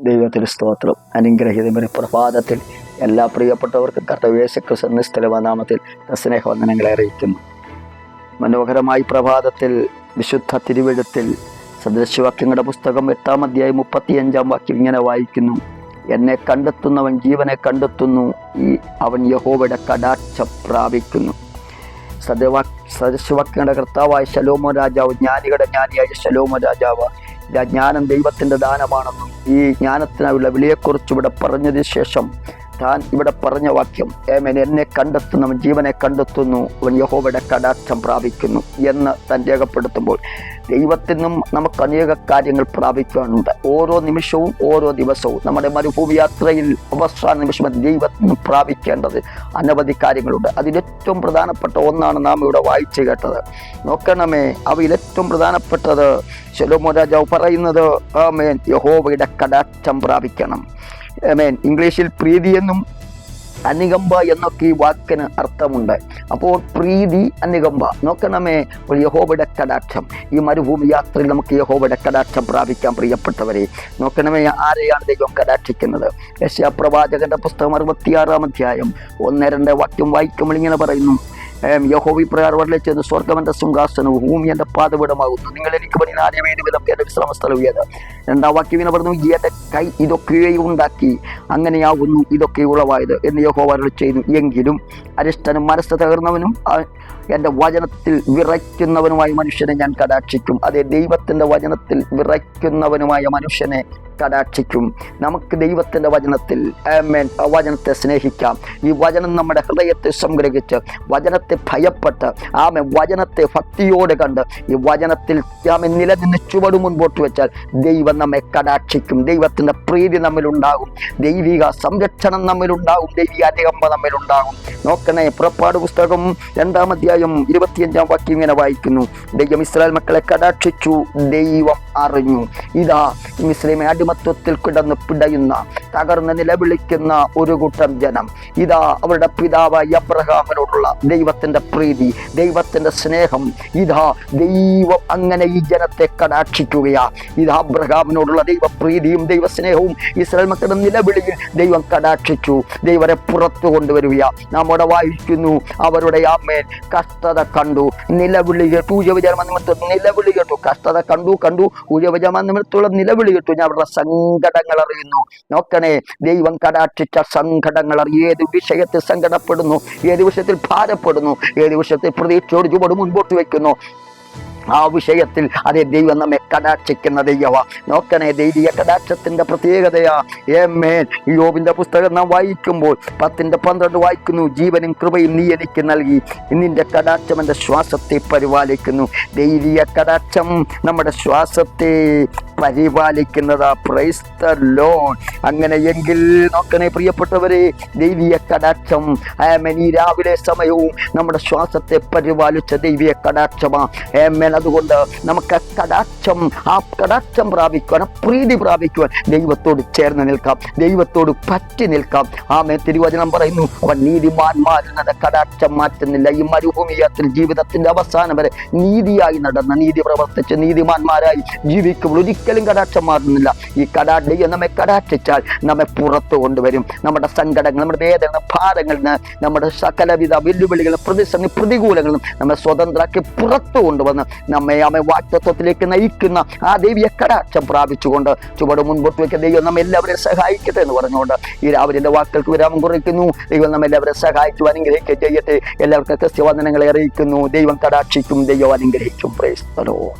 ദൈവത്തിന് സ്തോത്രം അനുഗ്രഹീതമൊരു പ്രഭാതത്തിൽ എല്ലാ പ്രിയപ്പെട്ടവർക്കും കർത്തവേശക്രിസ്തുന്ന സ്ഥലവനാമത്തിൽ സ്നേഹവന്ദനങ്ങളെ അറിയിക്കുന്നു. മനോഹരമായി പ്രഭാതത്തിൽ വിശുദ്ധ തിരുവഴുത്തിൽ സദൃശവാക്യങ്ങളുടെ പുസ്തകം എട്ടാം അധ്യായം മുപ്പത്തിയഞ്ചാം വാക്യം ഇങ്ങനെ വായിക്കുന്നു. എന്നെ കണ്ടെത്തുന്നവൻ ജീവനെ കണ്ടെത്തുന്നു ഈ അവൻ യഹോവയുടെ കടാക്ഷ പ്രാപിക്കുന്നു. സദവാ സദൃശവാക്യങ്ങളുടെ കർത്താവായ ശലോമോ രാജാവ് ജ്ഞാനികളുടെ ജ്ഞാനിയായ ശലോമോ രാജാവ് ജ്ഞാനം ദൈവത്തിന്റെ ദാനമാണെന്നും ഈ ജ്ഞാനത്തിനായുള്ള വിലയെക്കുറിച്ച് ഇവിടെ പറഞ്ഞതിന് ശേഷം താൻ ഇവിടെ പറഞ്ഞ വാക്യം ഏമൻ എന്നെ കണ്ടെത്തുന്നവൻ ജീവനെ കണ്ടെത്തുന്നു അവൻ യഹോവയുടെ കടാക്ഷം പ്രാപിക്കുന്നു എന്ന് താൻ രേഖപ്പെടുത്തുമ്പോൾ ദൈവത്തിൽ നിന്നും നമുക്ക് അനേക കാര്യങ്ങൾ പ്രാപിക്കാനുണ്ട്. ഓരോ നിമിഷവും ഓരോ ദിവസവും നമ്മുടെ മരുഭൂമി യാത്രയിൽ അവസാന നിമിഷം ദൈവത്തിൽ നിന്നും പ്രാപിക്കേണ്ടത് അനവധി കാര്യങ്ങളുണ്ട്. അതിലേറ്റവും പ്രധാനപ്പെട്ട ഒന്നാണ് നാം ഇവിടെ വായിച്ചു കേട്ടത്. നോക്കണമേ അവയിലേറ്റവും പ്രധാനപ്പെട്ടത് ശലോമോ രാജാവ് പറയുന്നത് ആമേൻ യഹോവയുടെ കടാക്ഷം പ്രാപിക്കണം. ആമേൻ ഇംഗ്ലീഷിൽ പ്രീതി എന്നും അനുകമ്പ എന്നൊക്കെ ഈ വാക്കിന് അർത്ഥമുണ്ട് അപ്പോൾ പ്രീതി അനുകമ്പ നോക്കണമേ യഹോബയുടെ കടാക്ഷം ഈ മരുഭൂമി യാത്രയിൽ നമുക്ക് യഹോബയുടെ കടാക്ഷം പ്രാപിക്കാൻ പ്രിയപ്പെട്ടവരെ നോക്കണമേ ആരെയാണ് ദൈവം കടാക്ഷിക്കുന്നത്? യശാ പ്രവാചകന്റെ പുസ്തകം അറുപത്തിയാറാം അധ്യായം ഒന്ന് രണ്ട് വാക്യം വായിക്കുമ്പോൾ ഇങ്ങനെ പറയുന്നു. യഹോവ പ്രകാരവരിലെ ചെന്ന് സ്വർഗം എന്റെ സിംഹാസനവും ഭൂമി എന്റെ പാതപീഠമാകുന്നു നിങ്ങൾ എനിക്ക് പണി ആദ്യമേത് വിധം എന്റെ വിശ്രമ സ്ഥലം ഏത് രണ്ടാം വാക്യം ഇങ്ങനെ പറഞ്ഞു എന്റെ കൈ ഇതൊക്കെയും ഉണ്ടാക്കി. അങ്ങനെയാകുന്നു ഇതൊക്കെ ഉളവായത് എന്ന് യഹോവ ചെയ്തു എങ്കിലും അരിഷ്ടനും മനസ്സ് തകർന്നവനും എന്റെ വചനത്തിൽ വിറയ്ക്കുന്നവനുമായ മനുഷ്യനെ ഞാൻ കടാക്ഷിക്കും. അതേ ദൈവത്തിന്റെ വചനത്തിൽ വിറയ്ക്കുന്നവനുമായ മനുഷ്യനെ കടാക്ഷിക്കും. നമുക്ക് ദൈവത്തിന്റെ വചനത്തിൽ വചനത്തെ സ്നേഹിക്കാം. ഈ വചനം നമ്മുടെ ഹൃദയത്തെ സംഗ്രഹിച്ച് വചനത്തെ ഭയപ്പെട്ട് ആമെ വചനത്തെ ഭക്തിയോട് കണ്ട് ഈ വചനത്തിൽ ആമെ നിലനിന്ന് ചുവട് മുൻപോട്ട് വെച്ചാൽ ദൈവം നമ്മെ കടാക്ഷിക്കും. ദൈവത്തിന്റെ പ്രീതി നമ്മിലുണ്ടാകും. ദൈവിക സംരക്ഷണം നമ്മിലുണ്ടാകും. ദൈവിക അനുകമ്പ നമ്മിലുണ്ടാകും. നോക്കണേ പുറപ്പാട് പുസ്തകം രണ്ടാം അധ്യായം ഇരുപത്തിയഞ്ചാം വാക്യം ഇങ്ങനെ വായിക്കുന്നു. ദൈവം ഇസ്രായേൽ മക്കളെ കടാക്ഷിച്ചു. ദൈവം അറിഞ്ഞു. ഇതാ മുസ്ലിമെ അടിമത്വത്തിൽ കിടന്ന് പിടയുന്ന തകർന്ന് നിലവിളിക്കുന്ന ഒരു കൂട്ടം ജനം. ഇതാ അവരുടെ പിതാവ് അബ്രഹാമിനോടുള്ള ദൈവത്തിന്റെ പ്രീതി ദൈവത്തിന്റെ സ്നേഹം. ഇതാ ദൈവം അങ്ങനെ ഈ ജനത്തെ കടാക്ഷിക്കുകയാ. ഇതാ അബ്രഹാമിനോടുള്ള ദൈവപ്രീതിയും ദൈവസ്നേഹവും ഇസ്രായേൽ മക്കളുടെ നിലവിളിയിൽ ദൈവം കടാക്ഷിച്ചു. ദൈവരെ പുറത്തു കൊണ്ടുവരിക നമ്മുടെ വായിക്കുന്നു അവരുടെ ആമേൻ. കഷ്ടത കണ്ടു. നിലവിളി കേട്ടു നിമിത്തം നിലവിളി കേട്ടു. കഷ്ടത കണ്ടു കണ്ടു. നിമിത്തമുള്ള നിലവിളി കേട്ടു. ഞാൻ അവരുടെ സങ്കടങ്ങൾ അറിയുന്നു. നോക്കണേ ദൈവം കടാക്ഷിച്ച സങ്കടങ്ങൾ ഏത് വിഷയത്തിൽ സങ്കടപ്പെടുന്നു ഏത് വിഷയത്തിൽ ഭാരപ്പെടുന്നു ഏത് വിഷയത്തിൽ പ്രതീക്ഷയോട് ചുവട് മുൻപോട്ട് വയ്ക്കുന്നു. ആ വിഷയത്തിൽ അതെ ദൈവം നമ്മെ കടാക്ഷിക്കുന്ന ദൈവ നോക്കണേ ദൈവിക കടാക്ഷത്തിന്റെ പ്രത്യേകതയാ. ഏമേൻ യോബിന്റെ പുസ്തകം നാം വായിക്കുമ്പോൾ പത്തിന്റെ പന്ത്രണ്ട് വായിക്കുന്നു. ജീവനും കൃപയും നീ എനിക്ക് നൽകി. നിന്റെ കടാക്ഷം എന്റെ ശ്വാസത്തെ പരിപാലിക്കുന്നു. ദൈവിക കടാക്ഷം നമ്മുടെ ശ്വാസത്തെ പരിപാലിക്കുന്നതാ. പ്രൈസ്ത ലോൺ അങ്ങനെയെങ്കിൽ നോക്കണേ പ്രിയപ്പെട്ടവരെ ദൈവിക കടാക്ഷം ആമേൻ. ഈ രാവിലെ സമയവും നമ്മുടെ ശ്വാസത്തെ പരിപാലിച്ച ദൈവിക കടാക്ഷമാ. ആമേൻ. അതുകൊണ്ട് നമുക്ക് കടാക്ഷം ആ കടാക്ഷം പ്രാപിക്കുവാൻ ആ പ്രീതി പ്രാപിക്കുവാൻ ദൈവത്തോട് ചേർന്ന് നിൽക്കാം. ദൈവത്തോട് പറ്റി നിൽക്കാം. ആമേ തിരുവചനം പറയുന്നു അവൻ നീതിമാന്മാരിൽ നിന്ന് കടാക്ഷം മാറ്റുന്നില്ല. ഈ മരുഭൂമിയാത്തിൽ ജീവിതത്തിന്റെ അവസാനം വരെ നീതിയായി നടന്ന നീതി പ്രവർത്തിച്ച് നീതിമാന്മാരായി ജീവിക്കുമ്പോൾ ഒരിക്കലും കടാക്ഷം മാറുന്നില്ല. ഈ കടാ ദൈവം നമ്മെ കടാക്ഷിച്ചാൽ നമ്മെ പുറത്തു കൊണ്ടുവരും. നമ്മുടെ സങ്കടങ്ങൾ നമ്മുടെ വേദന ഭാരങ്ങളിൽ നിന്ന് നമ്മുടെ സകലവിധ വെല്ലുവിളികളും പ്രതിസന്ധി പ്രതികൂലങ്ങളും നമ്മെ സ്വതന്ത്രമാക്കി പുറത്തു കൊണ്ടുവന്ന് നമ്മെ അമ്മ വാക്തത്വത്തിലേക്ക് നയിക്കുന്ന ആ ദേവിയെ കടാക്ഷം പ്രാപിച്ചുകൊണ്ട് ചുവട് മുൻപോട്ട് വയ്ക്കുന്ന ദൈവം നമ്മെ എല്ലാവരെയും സഹായിക്കട്ടെ എന്ന് പറഞ്ഞുകൊണ്ട് ഈ രാവിലെ വാക്കുകൾക്ക് വിരാമം കുറിക്കുന്നു. ദൈവം നമ്മെ എല്ലാവരെയും സഹായിച്ചു അനുഗ്രഹിക്കുക ചെയ്യട്ടെ. എല്ലാവർക്കും ക്രിസ്ത്യവന്ദനങ്ങളെ അറിയിക്കുന്നു. ദൈവം കടാക്ഷിക്കും ദൈവം അനുഗ്രഹിക്കും. പ്രേസ്തലോ